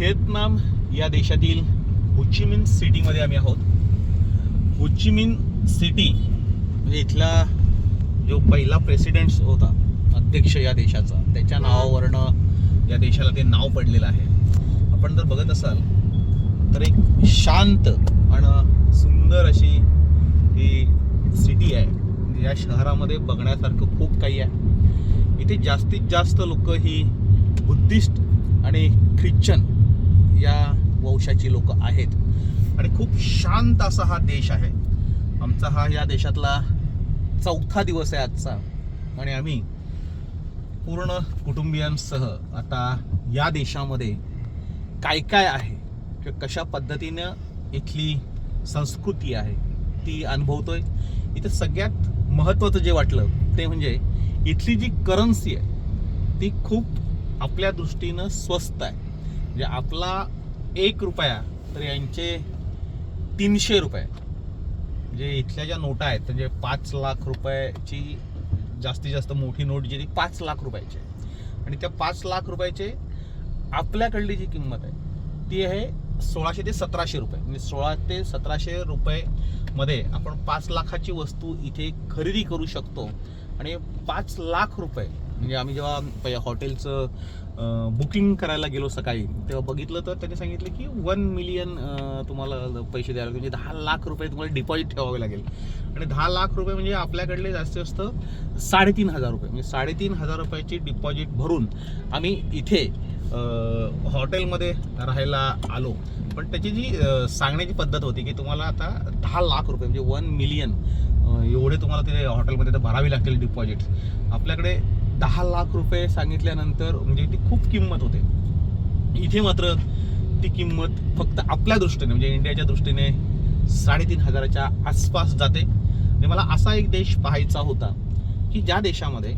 Vietnam या देशातील Ho Chi Minh सिटीमध्ये आम्ही आहोत. होचिमिन सिटी म्हणजे इथला जो पहिला प्रेसिडेंट होता अध्यक्ष या देशाचा त्याच्या नावावरनं या देशाला ते नाव पडलेलं आहे. आपण जर बघत असाल तर एक शांत आणि सुंदर अशी ही सिटी आहे. या शहरामध्ये बघण्यासारखं खूप काही आहे. इथे जास्तीत जास्त लोक ही बुद्धिस्ट आणि ख्रिश्चन या वंशाची लोक आहेत. आणि खूप शांत असा हा देश आहे. आमचा हा या देशातला चौथा दिवस आहे आजचा. आणि आम्ही पूर्ण कुटुंबियांसह आता या देशामध्ये काय काय आहे किंवा कशा पद्धतीनं इथली संस्कृती आहे ती अनुभवतोय. इथं सगळ्यात महत्त्वाचं जे वाटलं ते म्हणजे इथली जी करन्सी आहे ती खूप आपल्या दृष्टीनं स्वस्त आहे. म्हणजे आपला एक रुपया तर यांचे तीनशे रुपये. म्हणजे इथल्या ज्या नोटा आहेत म्हणजे पाच लाख रुपयाची जास्तीत जास्त मोठी नोट जी ती पाच लाख रुपयाची आहे. आणि त्या पाच लाख रुपयाचे आपल्याकडली जी किंमत आहे ती आहे सोळाशे ते सतराशे रुपये. म्हणजे सोळा ते सतराशे रुपये मध्ये आपण पाच लाखाची वस्तू इथे खरेदी करू शकतो. आणि पाच लाख रुपये म्हणजे आम्ही जेव्हा पहि- हॉटेलचं बुकिंग करायला गेलो सकाळी तेव्हा बघितलं तर त्यांनी सांगितलं की वन मिलियन तुम्हाला पैसे द्यावे म्हणजे दहा लाख रुपये तुम्हाला डिपॉझिट ठेवावे लागेल. आणि दहा लाख रुपये म्हणजे आपल्याकडले जास्तीत जास्त साडेतीन हजार रुपये. म्हणजे साडेतीन हजार रुपयाची डिपॉझिट भरून आम्ही इथे हॉटेलमध्ये राहायला आलो. पण त्याची जी सांगण्याची पद्धत होती की तुम्हाला आता दहा लाख रुपये म्हणजे वन मिलियन एवढे तुम्हाला तिथे हॉटेलमध्ये तर भरावी लागतील डिपॉझिट आपल्याकडे दहा लाख रुपये सांगितल्यानंतर म्हणजे ती खूप किंमत होते. इथे मात्र ती किंमत फक्त आपल्या दृष्टीने म्हणजे इंडियाच्या दृष्टीने साडेतीन हजाराच्या आसपास जाते. आणि मला असा एक देश पाहायचा होता की ज्या देशामध्ये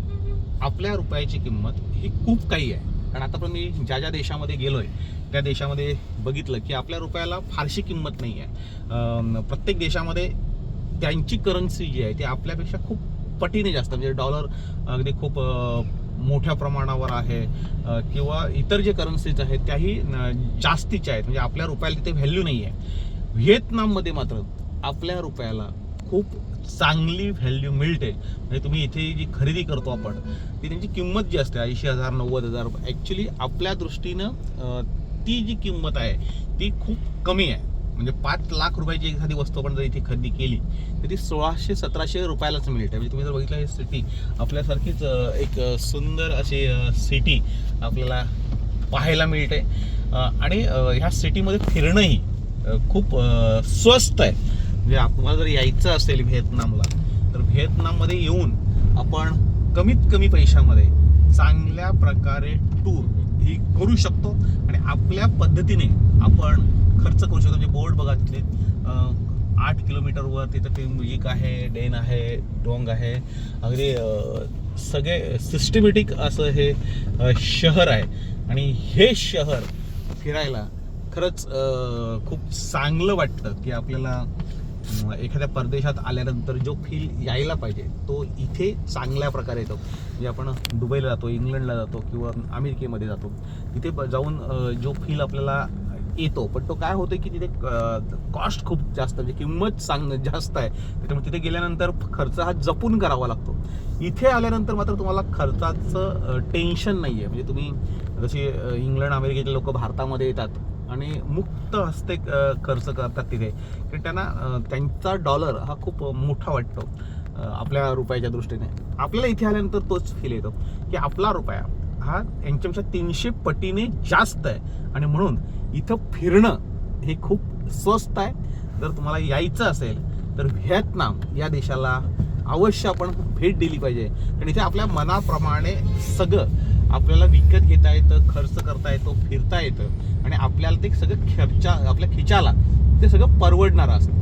आपल्या रुपयाची किंमत ही खूप काही आहे. कारण आता पण मी ज्या ज्या देशामध्ये गेलोय त्या देशामध्ये बघितलं की आपल्या रुपयाला फारशी किंमत नाही आहे प्रत्येक देशामध्ये त्यांची करन्सी जी आहे ती आपल्यापेक्षा खूप पटीने जास्त म्हणजे डॉलर अगदी खूप मोठ्या प्रमाणावर आहे किंवा इतर जे करन्सीज आहेत त्याही जास्तीच्या आहेत म्हणजे आपल्या रुपयाला तिथे व्हॅल्यू नाही आहे व्हिएतनाममध्ये मात्र आपल्या रुपयाला खूप चांगली व्हॅल्यू मिळते. म्हणजे तुम्ही इथे जी खरेदी करतो आपण ती त्यांची किंमत जी असते ऐंशी हजार नव्वद हजार ॲक्च्युली आपल्या दृष्टीनं ती जी किंमत आहे ती खूप कमी आहे. म्हणजे पाच लाख रुपयाची एखादी वस्तू आपण जर इथे खरेदी केली तर ती सोळाशे सतराशे रुपयालाच मिळते म्हणजे तुम्ही जर बघितलं ही सिटी आपल्यासारखीच एक सुंदर अशी सिटी आपल्याला पाहायला मिळते. आणि ह्या सिटीमध्ये फिरणंही खूप स्वस्त आहे. म्हणजे तुम्हाला जर यायचं असेल व्हिएतनामला तर व्हिएतनाममध्ये येऊन आपण कमीत कमी पैशामध्ये चांगल्या प्रकारे टूर ही करू शकतो. आणि आपल्या पद्धतीने आपण खर्च करू शकतो. म्हणजे बोर्ड बघा तिथले आठ किलोमीटरवर तिथं ते म्युझिक आहे डेन आहे डोंग आहे. अगदी सगळे सिस्टमॅटिक असं हे शहर आहे. आणि हे शहर फिरायला खरंच खूप चांगलं वाटतं की आपल्याला एखाद्या परदेशात आल्यानंतर जो फील यायला पाहिजे तो इथे चांगल्या प्रकारे येतो. म्हणजे आपण दुबईला जातो इंग्लंडला जातो किंवा अमेरिकेमध्ये जातो. तिथे जाऊन जो फील आपल्याला येतो. पण तो काय होतोय की तिथे कॉस्ट खूप जास्त म्हणजे किंमत सांग जास्त आहे. त्याच्यामुळे तिथे गेल्यानंतर खर्च हा जपून करावा लागतो. इथे आल्यानंतर मात्र तुम्हाला खर्चाचं टेन्शन नाही आहे म्हणजे तुम्ही जसे इंग्लंड अमेरिकेचे लोक भारतामध्ये येतात आणि मुक्त हस्ते खर्च करतात तिथे की त्यांना त्यांचा डॉलर हा खूप मोठा वाटतो आपल्या रुपयाच्या दृष्टीने. आपल्याला इथे आल्यानंतर तोच फील येतो की आपला रुपया हा यांच्यापेक्षा तीनशे पटीने जास्त आहे. आणि म्हणून इथं फिरणं हे खूप स्वस्त आहे. जर तुम्हाला यायचं असेल तर व्हिएतनाम या देशाला अवश्य आपण भेट दिली पाहिजे. आणि इथे आपल्या मनाप्रमाणे सगळं आपल्याला विकत घेता येतं खर्च करता येतो फिरता येतं. आणि आपल्याला ते सगळं खर्चा आपल्या खिचाला ते सगळं परवडणारं असतं.